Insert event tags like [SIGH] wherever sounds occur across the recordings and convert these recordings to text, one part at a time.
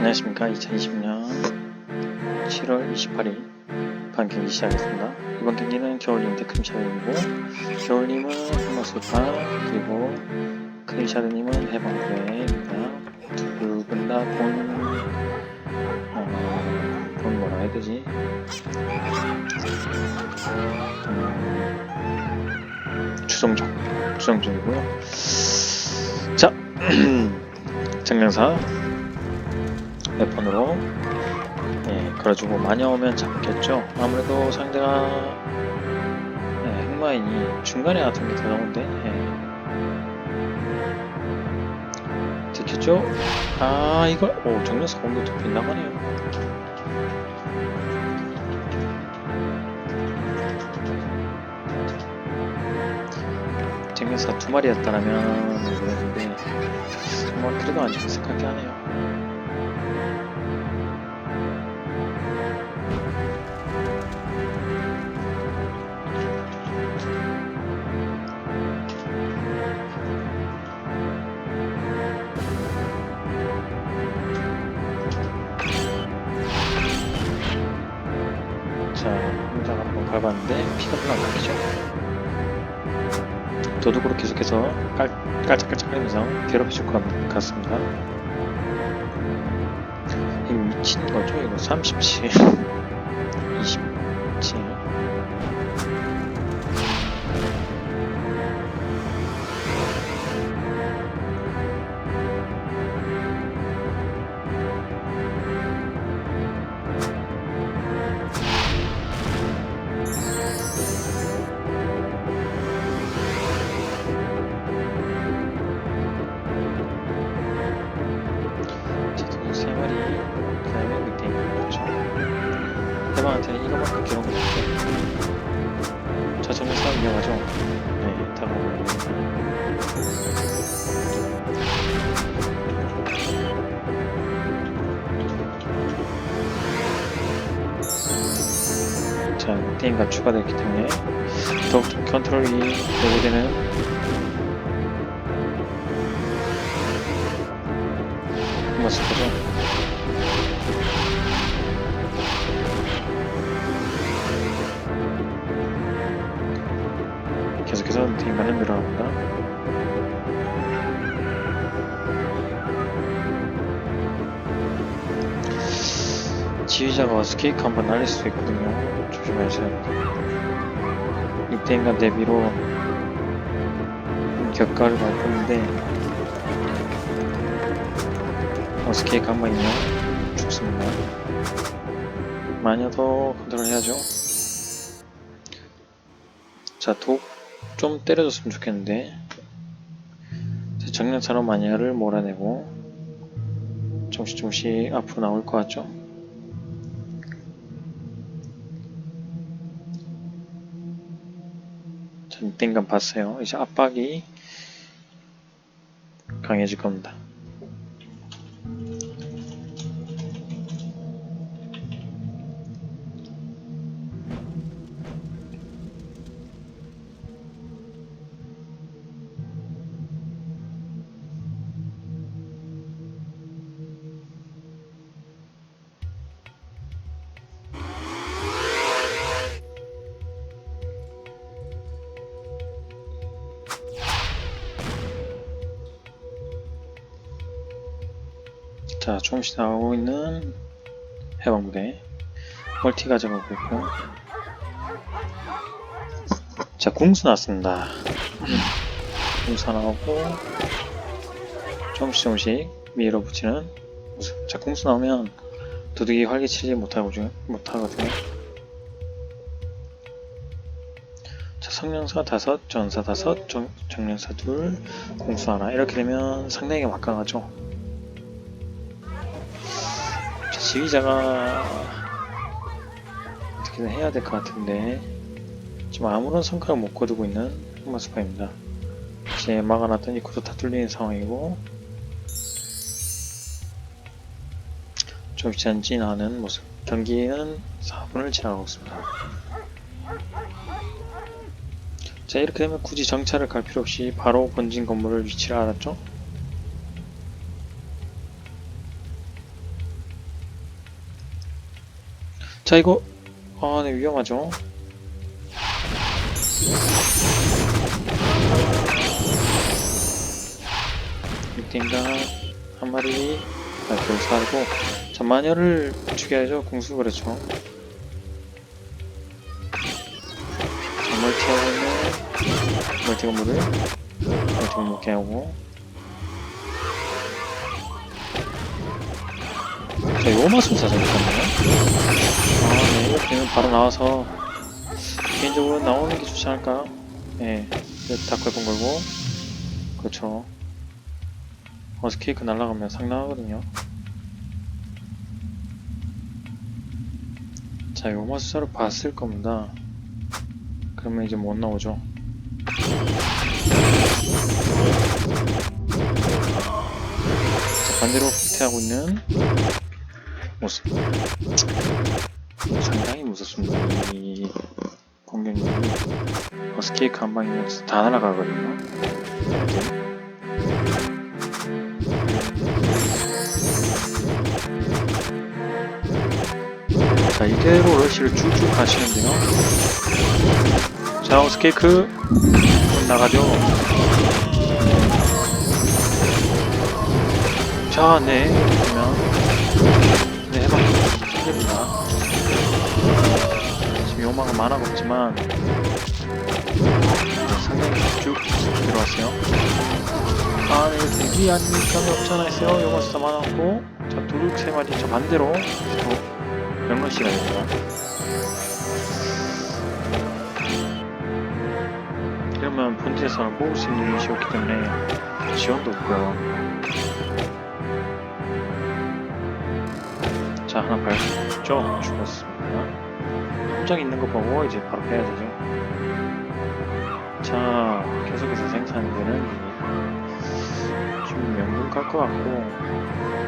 안녕하십니까. 2020년 7월 28일 반 경기 시작했습니다. 이번 경기는 겨울님 대 크림샤드님이고 겨울님은 흑마술파 그리고 크림샤드님은 해방부대입니다. 두분다 본... 어... 본 뭐라 해야 되지? 음... 추성종 추성종이고요. 자 [CLEARS THROAT] 정량사 몇 번으로 예, 그래가지고 많이 오면 잡겠죠 아무래도 상대가 예, 흑마인이 중간에 같은 게더 나오는데 예. 들켰죠? 아 이걸 오 정면서 공격도 빗나가네요 정면사 두 마리였다라면 모르겠는데 뭐 그래도 안것 같긴 하네요 도둑으로 계속해서 깔, 깔짝깔짝거리면서 괴롭히실 것 같- 같습니다. 이 미친 거죠? 이거 37, 27. 대방한테는 이거만큼 기록 못해. 자, 저는 싸움 이어가죠. 네, 다가오고. 자, 게임가 추가되기 때문에 더욱 좀 컨트롤이 요구되는 맞을 거죠. 지휘자가 와서 케이크 한번 날릴 수도 있거든요. 조심하셔야 합니다. 이때 인간 대비로 격가를 맛보는데 어스 케이크 한 번이면 죽습니다. 마녀도 컨트롤 해야죠. 자, 독 좀 때려줬으면 좋겠는데. 자, 정년사로 마녀를 몰아내고 조금씩 조금씩 앞으로 나올 것 같죠? 전 땡감 봤어요. 이제 압박이 강해질 겁니다. 자, 조금씩 나오고 있는 해방부대. 멀티 가져가고 있고. 자, 궁수 나왔습니다. 궁수 나오고 조금씩 조금씩 밀어붙이는 모습. 자, 궁수 나오면 도둑이 활개치지 못하거든요 못하거든요. 자, 성령사 다섯, 전사 다섯, 정, 정령사 둘, 공수 하나. 이렇게 되면 상당히 막강하죠 지휘자가 어떻게든 해야 될 것 같은데 지금 아무런 성과를 못 거두고 있는 흑마스파입니다. 이제 막아놨던 입구도 다 뚫리는 상황이고 좀 전진하는 모습 경기는 4분을 지나가고 있습니다. 자 이렇게 되면 굳이 정찰을 갈 필요 없이 바로 본진 건물을 위치를 알았죠? 자 이거. 아네 위험하죠. 늑대인간 한 마리 발표를 살고 자 마녀를 죽여야죠. 공수 그렇죠. 자 멀티하고 있는 멀티 건물을 멀티 건물 먹게 하고 자 요마술 사전 있었네요 아 네 이렇게 되면 바로 나와서 개인적으로 나오는 게 좋지 않을까요? 예, 네, 다크웨폰 걸고 그렇죠 어스 케이크 날아가면 상당하거든요. 자, 요마 숫자로 봤을 겁니다. 그러면 이제 못 나오죠. 자, 반대로 후퇴하고 있는 모습. 상당히 무섭습니다. 이 공격력이 어스 케이크 한 방이면 다 날아가거든요. 네. 자 이대로 러시를 쭉쭉 가시는데요 자 어스케이크 문 나가죠 자 네 그러면 요마가 많아가 없지만 네, 상당히 쭉 들어왔어요 아네 대기 아니니까 없잖아 했어요 요마 숫자 많았고 자 두둑 세 마리 저 반대로 또 명론 시간입니다. 이러면 본질에서는 뽑을 수 있는 유닛이었기 때문에 지원도 없고요. 자 하나 밟죠? 죽었습니다. 함정 있는 거 보고 이제 바로 빼야 되죠. 자 계속해서 생산되는 지금 명분 깔것 같고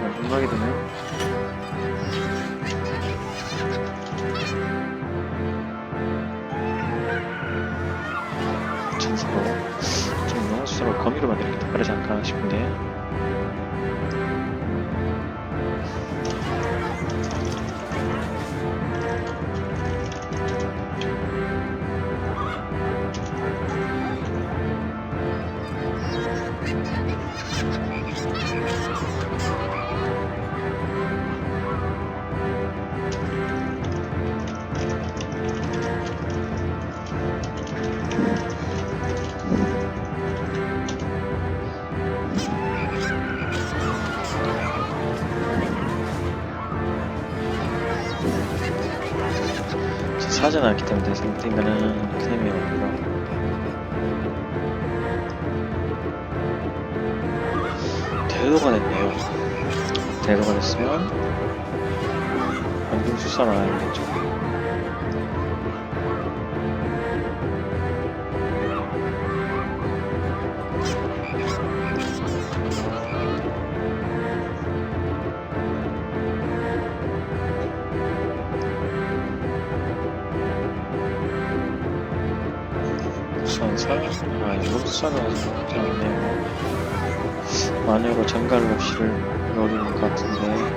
명분 가게 되면 천사로 좀 영어 수사로 거미로 더 빠르지 않을까 싶은데 사지 않았기 때문에 상태인가는 큰 의미가 없고요. 대도가 됐네요. 대도가 됐으면 원중 수사를 안 하겠죠. 아, 이거 수산을 하지 않네요. 마녀로 장갈rop시를 노리는 것 같은데.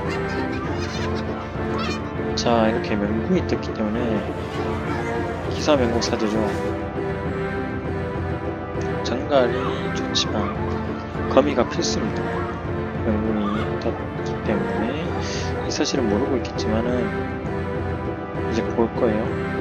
자, 이렇게 맹궁이 떴기 때문에 기사 맹궁 사제죠. 장갈이 좋지만 거미가 필수입니다. 맹궁이 떴기 때문에 이 사실은 모르고 있겠지만은 이제 볼 거예요.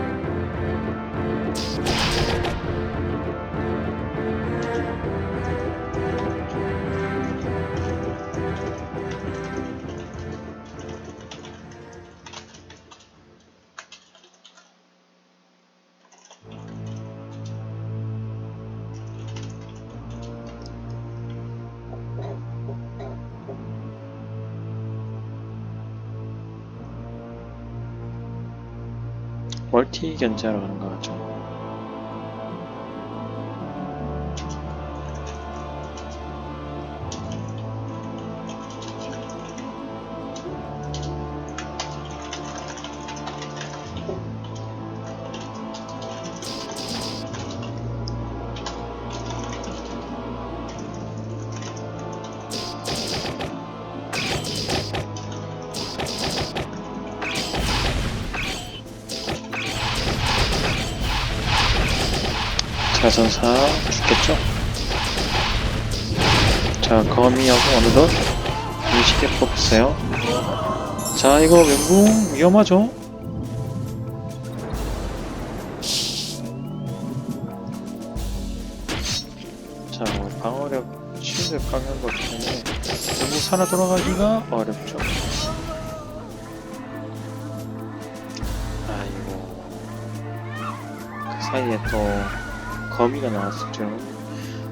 멀티 견제하러 가는 것 같죠. 자전사 죽겠죠? 자, 거미하고 어느덧 20개 뽑혔어요. 자, 이거 멘붕 위험하죠? 자, 뭐 방어력 700 깎는 것 때문에 멘붕 살아 돌아가기가 어렵죠. 아이고. 그 사이에 또 거미가 나왔었죠.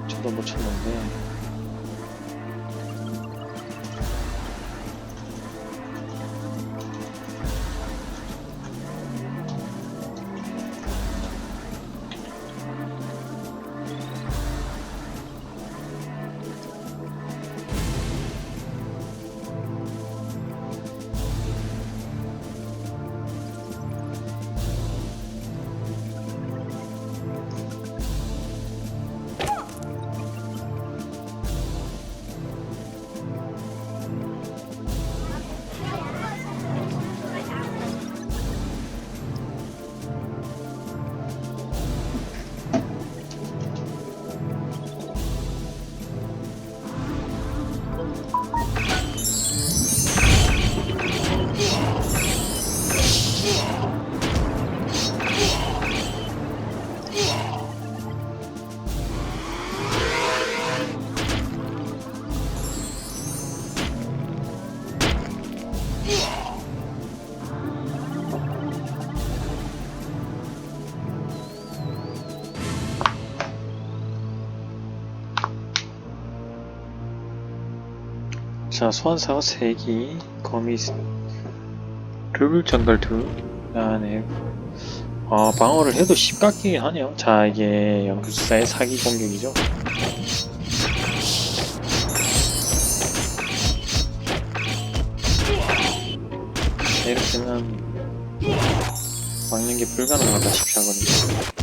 저도 못 쳤는데. 자, 소환사가 3기, 거미, 르블 정글 2. 아, 네. 아, 방어를 해도 10 깎이긴 하네요. 자, 이게 연구사의 사기 공격이죠. 자, 이렇게는 막는 게 불가능하다 싶이 하거든요.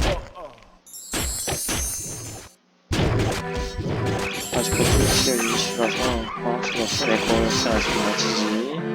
아직도 풀스티